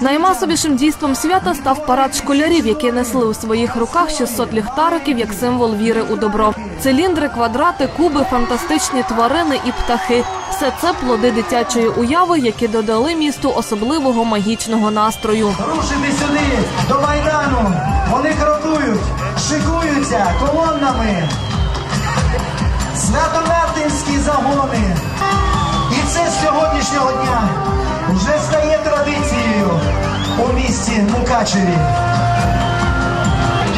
Наймасовішим дійством свята став парад школярів, які несли у своїх руках 600 ліхтариків як символ віри у добро. Циліндри, квадрати, куби, фантастичні тварини і птахи. Все це плоди дитячої уяви, які додали місту особливого магічного настрою. Рушити сюди, до Майдану. Вони крокують, шикуються колоннами. Святомартинські загони. Мукачеві.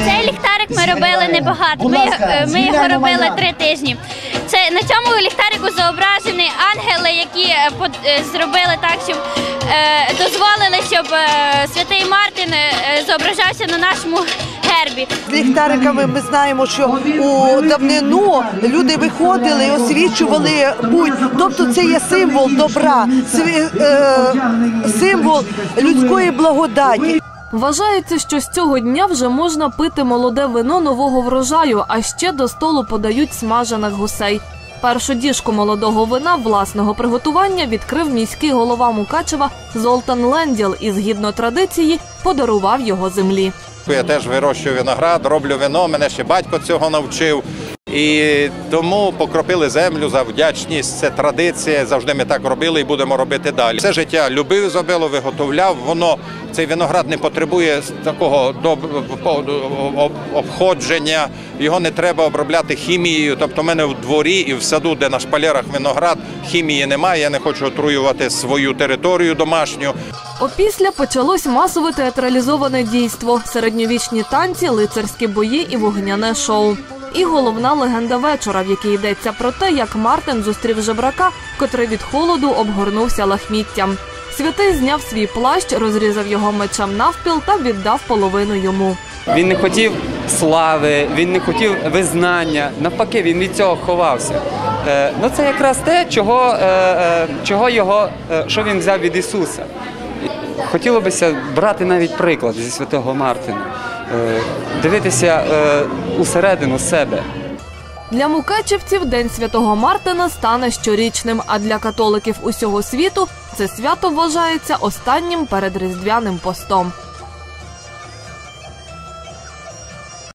Цей ліхтарик ми робили небагато. Ми, е, ми його робили три тижні. Це на цьому ліхтарику зображені ангели, які е, е, зробили так, щоб дозволили, щоб святий Мартин зображався на нашому гербі. З ліхтариками ми знаємо, що у давнину люди виходили і освічували путь. Тобто це є символ добра, е, символ людської благодаті. Вважається, що з цього дня вже можна пити молоде вино нового врожаю, а ще до столу подають смажених гусей. Першу діжку молодого вина власного приготування відкрив міський голова Мукачева Золтан Ленділ і, згідно традиції, подарував його землі. Я теж вирощую виноград, роблю вино, мене ще батько цього навчив. І тому покропили землю за вдячність. Це традиція. Завжди ми так робили і будемо робити далі. Все життя любив забило, виготовляв. Воно цей виноград не потребує такого обходження. Його не треба обробляти хімією. Тобто, в мене в дворі і в саду, де на шпалерах виноград, хімії немає. Я не хочу отруювати свою територію домашню. Опісля почалось масове театралізоване дійство, середньовічні танці, лицарські бої і вогняне шоу. І головна легенда вечора, в якій йдеться про те, як Мартин зустрів жебрака, котрий від холоду обгорнувся лахміттям. Святий зняв свій плащ, розрізав його мечем навпіл та віддав половину йому. Він не хотів слави, він не хотів визнання. Навпаки, він від цього ховався. Е, ну це якраз те, чого, е, е, чого його, е, що він взяв від Ісуса. Хотіло бися брати навіть приклад зі святого Мартина, дивитися е, усередину себе. Для мукачевців День Святого Мартина стане щорічним, а для католиків усього світу це свято вважається останнім перед Різдвяним постом.